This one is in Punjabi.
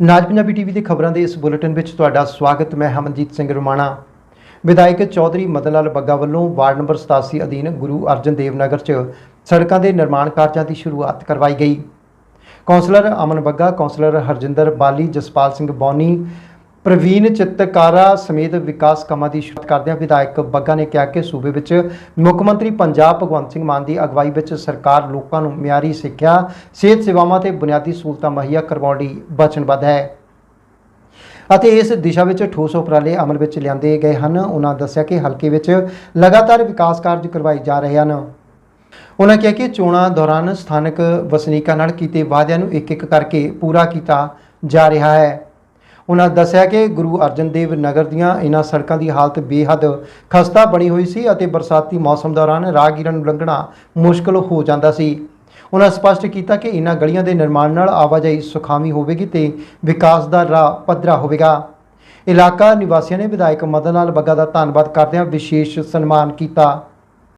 ਨਾਜ ਪੰਜਾਬੀ ਟੀਵੀ ਦੇ ਖਬਰਾਂ ਦੇ ਇਸ ਬੁਲੇਟਿਨ ਵਿੱਚ ਤੁਹਾਡਾ ਸਵਾਗਤ, ਮੈਂ ਹਮਨਜੀਤ ਸਿੰਘ ਰਮਾਣਾ। ਵਿਧਾਇਕ ਚੌਧਰੀ ਮਦਨ ਲਾਲ ਬੱਗਾ ਵੱਲੋਂ ਵਾਰਡ ਨੰਬਰ 87 ਅਧੀਨ ਗੁਰੂ ਅਰਜਨ ਦੇਵ ਨਗਰ 'ਚ ਸੜਕਾਂ ਦੇ ਨਿਰਮਾਣ ਕਾਰਜਾਂ ਦੀ ਸ਼ੁਰੂਆਤ ਕਰਵਾਈ ਗਈ। ਕੌਂਸਲਰ ਅਮਨ ਬੱਗਾ, ਕੌਂਸਲਰ ਹਰਜਿੰਦਰ ਬਾਲੀ, ਜਸਪਾਲ ਸਿੰਘ ਬੌਨੀ ਪ੍ਰਵੀਨ ਚਿੱਤਕਾਰਾ ਸਮੇਤ ਵਿਕਾਸ ਕੰਮਾਂ ਦੀ ਸ਼ੁਰੂਆਤ ਕਰਦਿਆਂ ਵਿਧਾਇਕ ਬੱਗਾ ਨੇ ਕਿਹਾ ਕਿ ਸੂਬੇ ਵਿੱਚ ਮੁੱਖ ਮੰਤਰੀ ਪੰਜਾਬ ਭਗਵੰਤ ਸਿੰਘ ਮਾਨ ਦੀ ਅਗਵਾਈ ਵਿੱਚ ਸਰਕਾਰ ਲੋਕਾਂ ਨੂੰ ਮਿਆਰੀ ਸਿੱਖਿਆ, ਸਿਹਤ ਸੇਵਾਵਾਂ ਤੇ ਬੁਨਿਆਦੀ ਸਹੂਲਤਾਂ ਮੁਹੱਈਆ ਕਰਵਾਉਣ ਲਈ ਵਚਨਬੱਧ ਹੈ। ਅਤੇ ਇਸ ਦਿਸ਼ਾ ਵਿੱਚ ਠੋਸ ਉਪਰਾਲੇ ਅਮਲ ਵਿੱਚ ਲਿਆਂਦੇ ਗਏ ਹਨ। ਉਹਨਾਂ ਦੱਸਿਆ ਕਿ ਹਲਕੇ ਵਿੱਚ ਲਗਾਤਾਰ ਵਿਕਾਸ ਕਾਰਜ ਕਰਵਾਏ ਜਾ ਰਹੇ ਹਨ। ਉਹਨਾਂ ਕਿਹਾ ਕਿ ਚੋਣਾਂ ਦੌਰਾਨ ਸਥਾਨਕ ਵਸਨੀਕਾਂ ਨਾਲ ਕੀਤੇ ਵਾਅਦਿਆਂ ਨੂੰ ਇੱਕ ਇੱਕ ਕਰਕੇ ਪੂਰਾ ਕੀਤਾ ਜਾ ਰਿਹਾ ਹੈ। ਉਹਨਾਂ ਦੱਸਿਆ ਕਿ ਗੁਰੂ ਅਰਜਨ ਦੇਵ ਨਗਰ ਦੀਆਂ ਇਹਨਾਂ ਸੜਕਾਂ ਦੀ ਹਾਲਤ ਬੇਹੱਦ ਖਸਤਾ ਬਣੀ ਹੋਈ ਸੀ ਅਤੇ ਬਰਸਾਤੀ ਮੌਸਮ ਦੌਰਾਨ ਰਾਹਗੀਰਾਂ ਨੂੰ ਲੰਘਣਾ ਮੁਸ਼ਕਲ ਹੋ ਜਾਂਦਾ ਸੀ। ਉਹਨਾਂ ਸਪਸ਼ਟ ਕੀਤਾ ਕਿ ਇਹਨਾਂ ਗਲੀਆਂ ਦੇ ਨਿਰਮਾਣ ਨਾਲ ਆਵਾਜਾਈ ਸੁਖਾਵੀ ਹੋਵੇਗੀ ਤੇ ਵਿਕਾਸ ਦਾ ਰਾਹ ਪੱਧਰਾ ਹੋਵੇਗਾ। ਇਲਾਕਾ ਨਿਵਾਸੀਆਂ ਨੇ ਵਿਧਾਇਕ ਮਦਨ ਲਾਲ ਬੱਗਾ ਦਾ ਧੰਨਵਾਦ ਕਰਦਿਆਂ ਵਿਸ਼ੇਸ਼ ਸਨਮਾਨ ਕੀਤਾ।